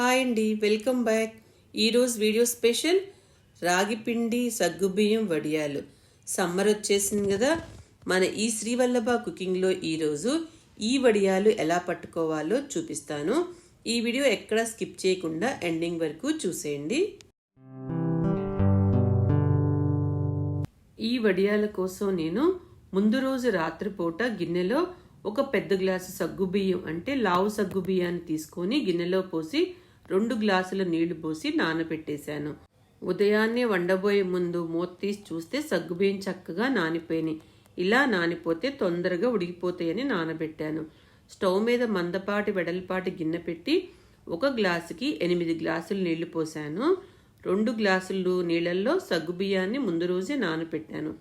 Hi అండి welcome back. ఈరోజు video special రాగిపిండి సగ్గుబియ్యం వడియాలు. సమ్మర్ వచ్చేసింది కదా. మన ఈ శ్రీవల్లభ కుకింగ్లో ఈరోజు ఈ వడియాలు ఎలా పట్టుకోవాలో చూపిస్తాను. ఈ వీడియో ఎక్కడ స్కిప్ చేయకుండా ఎండింగ్ వరకు చూసేయండి. ఈ వడియాల కోసం నేను ముందు రోజు రాత్రిపూట గిన్నెలో ఒక పెద్ద గ్లాసు సగ్గుబియ్యం అంటే లావు సగ్గుబియ్యాన్ని తీసుకొని గిన్నెలో పోసి రెండు గ్లాసుల నీళ్ళు పోసి నానబెట్టేశాను. ఉదయాన్నే వండబోయే ముందు మూత తీసి చూస్తే సగ్గుబియ్యం చక్కగా నానిపోయినాయి. ఇలా నానిపోతే తొందరగా ఉడికిపోతాయని నానబెట్టాను. స్టవ్ మీద మందపాటి వెడల్పాటి గిన్నె పెట్టి ఒక గ్లాసుకి ఎనిమిది గ్లాసులు నీళ్ళు పోసాను. రెండు గ్లాసులు నీళ్ళల్లో సగ్గుబియ్యాన్ని ముందు రోజే నానబెట్టాను.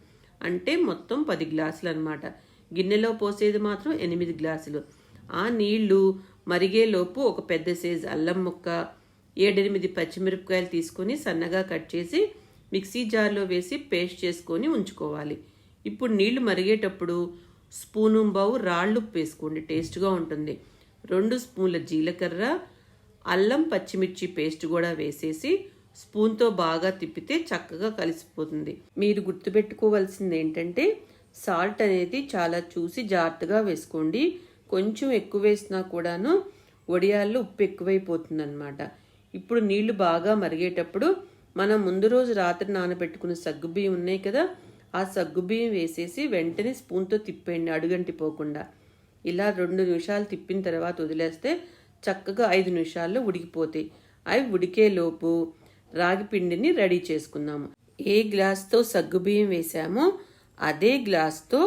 అంటే మొత్తం పది గ్లాసులు అనమాట గిన్నెలో పోసేది మాత్రం ఎనిమిది గ్లాసులు. ఆ నీళ్ళు మరిగేలోపు ఒక పెద్ద సైజ్ అల్లం ముక్క ఏడెనిమిది పచ్చిమిరపకాయలు తీసుకొని సన్నగా కట్ చేసి మిక్సీ జార్లో వేసి పేస్ట్ చేసుకొని ఉంచుకోవాలి. ఇప్పుడు నీళ్ళు మరిగేటప్పుడు స్పూను బావు రాళ్ళు వేసుకోండి టేస్ట్గా ఉంటుంది. రెండు స్పూన్ల జీలకర్ర అల్లం పచ్చిమిర్చి పేస్ట్ కూడా వేసేసి స్పూన్తో బాగా తిప్పితే చక్కగా కలిసిపోతుంది. మీరు గుర్తుపెట్టుకోవాల్సింది ఏంటంటే సాల్ట్ అనేది చాలా చూసి జాగ్రత్తగా వేసుకోండి. కొంచెం ఎక్కువ వేసినా కూడాను వడియాల్లో ఉప్పు ఎక్కువైపోతుంది అనమాట ఇప్పుడు నీళ్ళు బాగా మరిగేటప్పుడు మనం ముందు రోజు రాత్రి నానబెట్టుకున్న సగ్గుబియ్యం ఉన్నాయి కదా ఆ సగ్గుబియ్యం వేసేసి వెంటనే స్పూన్తో తిప్పేయండి అడుగంటి పోకుండా. ఇలా రెండు నిమిషాలు తిప్పిన తర్వాత వదిలేస్తే చక్కగా ఐదు నిమిషాల్లో ఉడికిపోతాయి. అవి ఉడికేలోపు రాగి పిండిని రెడీ చేసుకుందాము. ఏ గ్లాస్తో సగ్గుబియ్యం వేసామో అదే గ్లాస్తో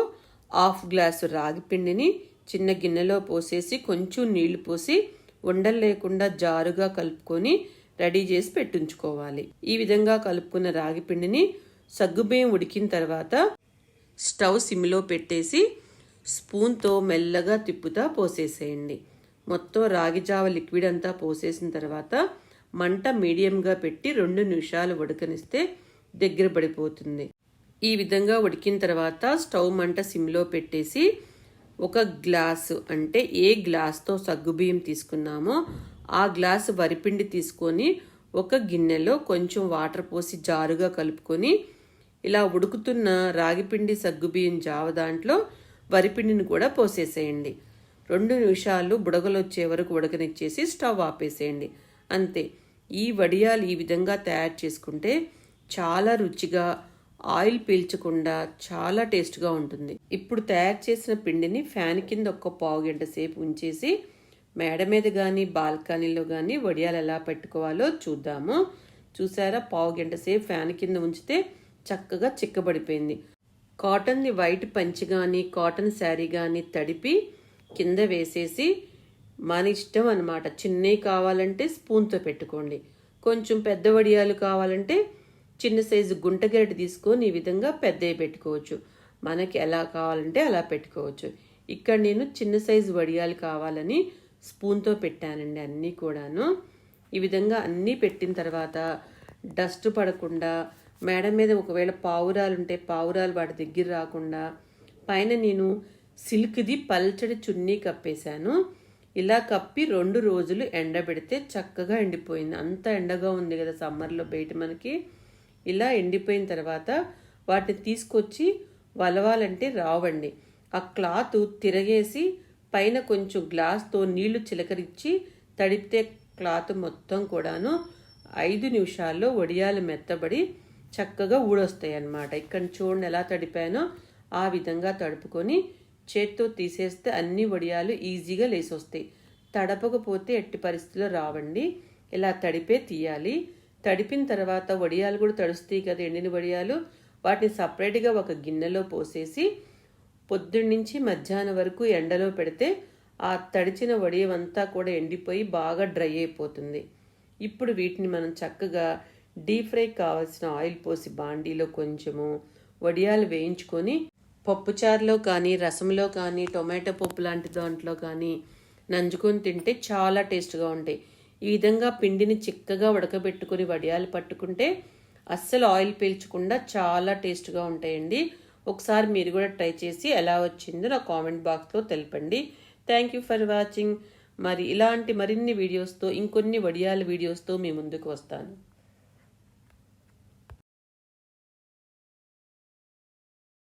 హాఫ్ గ్లాసు రాగి పిండిని చిన్న గిన్నెలో పోసేసి కొంచెం నీళ్ళు పోసి ఉండలు లేకుండా జారుగా కలుపుకొని రెడీ చేసి పెట్టించుకోవాలి. ఈ విధంగా కలుపుకున్న రాగి పిండిని సగ్గుబియ్యం ఉడికిన తర్వాత స్టవ్ సిమ్లో పెట్టేసి స్పూన్తో మెల్లగా తిప్పుతా పోసేసేయండి. మొత్తం రాగి జావ లిక్విడ్ అంతా పోసేసిన తర్వాత మంట మీడియంగా పెట్టి రెండు నిమిషాలు ఉడకనిస్తే దగ్గర పడిపోతుంది. ఈ విధంగా ఉడికిన తర్వాత స్టవ్ మంట సిమ్లో పెట్టేసి ఒక గ్లాసు అంటే ఏ గ్లాస్తో సగ్గుబియ్యం తీసుకున్నామో ఆ గ్లాసు వరిపిండి తీసుకొని ఒక గిన్నెలో కొంచెం వాటర్ పోసి జారుగా కలుపుకొని ఇలా ఉడుకుతున్న రాగిపిండి సగ్గుబియ్యం జావ దాంట్లో వరిపిండిని కూడా పోసేసేయండి. రెండు నిమిషాలు బుడగలు వచ్చే వరకు ఉడకనిచ్చేసి స్టవ్ ఆపేసేయండి. అంతే. ఈ వడియాలు ఈ విధంగా తయారు చేసుకుంటే చాలా రుచిగా ఆయిల్ పీల్చకుండా చాలా టేస్ట్గా ఉంటుంది. ఇప్పుడు తయారు చేసిన పిండిని ఫ్యాన్ కింద ఒక్క పావు గంట సేపు ఉంచేసి మేడ మీద కానీ బాల్కనీలో కానీ వడియాలు ఎలా పెట్టుకోవాలో చూద్దాము. చూసారా? పావు గంట సేపు ఫ్యాన్ కింద ఉంచితే చక్కగా చిక్కబడిపోయింది. కాటన్ని వైట్ పంచి కానీ కాటన్ శారీ కానీ తడిపి కింద వేసేసి మన ఇష్టం అనమాట చిన్నవి కావాలంటే స్పూన్తో పెట్టుకోండి. కొంచెం పెద్ద వడియాలు కావాలంటే చిన్న సైజు గుంట గరిటె తీసుకొని ఈ విధంగా పెద్దవి పెట్టుకోవచ్చు. మనకి ఎలా కావాలంటే అలా పెట్టుకోవచ్చు. ఇక్కడ నేను చిన్న సైజు వడియాలు కావాలని స్పూన్తో పెట్టానండి అన్నీ కూడాను. ఈ విధంగా అన్నీ పెట్టిన తర్వాత డస్ట్ పడకుండా మేడ మీద ఒకవేళ పావురాలు ఉంటే పావురాలు వాటి దగ్గర రాకుండా పైన నేను సిల్క్ది పల్చడి చున్నీ కప్పేశాను. ఇలా కప్పి రెండు రోజులు ఎండబెడితే చక్కగా ఎండిపోయింది. అంత ఎండగా ఉంది కదా సమ్మర్లో బయట మనకి. ఇలా ఎండిపోయిన తర్వాత వాటిని తీసుకొచ్చి వలవాలంటే రావండి. ఆ క్లాత్ తిరగేసి పైన కొంచెం గ్లాస్తో నీళ్ళు చిలకరించి తడిపితే క్లాత్ మొత్తం కూడాను ఐదు నిమిషాల్లో వడియాలు మెత్తబడి చక్కగా ఊడొస్తాయి అన్నమాట ఇక్కడ చూడండి ఎలా తడిపానో ఆ విధంగా తడుపుకొని చేత్తో తీసేస్తే అన్ని వడియాలు ఈజీగా లేసొస్తాయి. తడపకపోతే ఎట్టి పరిస్థితిలో రావండి. ఇలా తడిపే తీయాలి. తడిపిన తర్వాత వడియాలు కూడా తడుస్తాయి కదా ఎండిన వడియాలు. వాటిని సపరేట్గా ఒక గిన్నెలో పోసేసి పొద్దున్నుంచి మధ్యాహ్నం వరకు ఎండలో పెడితే ఆ తడిచిన వడియమంతా కూడా ఎండిపోయి బాగా డ్రై అయిపోతుంది. ఇప్పుడు వీటిని మనం చక్కగా డీప్ ఫ్రై కావాల్సిన ఆయిల్ పోసి బాండీలో కొంచెము వడియాలు వేయించుకొని పప్పుచారులో కానీ రసంలో కానీ టొమాటో పప్పు లాంటి దాంట్లో కానీ నంజుకొని తింటే చాలా టేస్ట్గా ఉంటాయి. ఈ విధంగా పిండిని చిక్కగా ఉడకబెట్టుకుని వడియాలు పట్టుకుంటే అస్సలు ఆయిల్ పీల్చకుండా చాలా టేస్ట్గా ఉంటాయండి. ఒకసారి మీరు కూడా ట్రై చేసి ఎలా వచ్చిందో నా కామెంట్ బాక్స్లో తెలపండి. Thank you for watching. మరి ఇలాంటి మరిన్ని వీడియోస్తో ఇంకొన్ని వడియాల వీడియోస్తో మీ ముందుకు వస్తాను.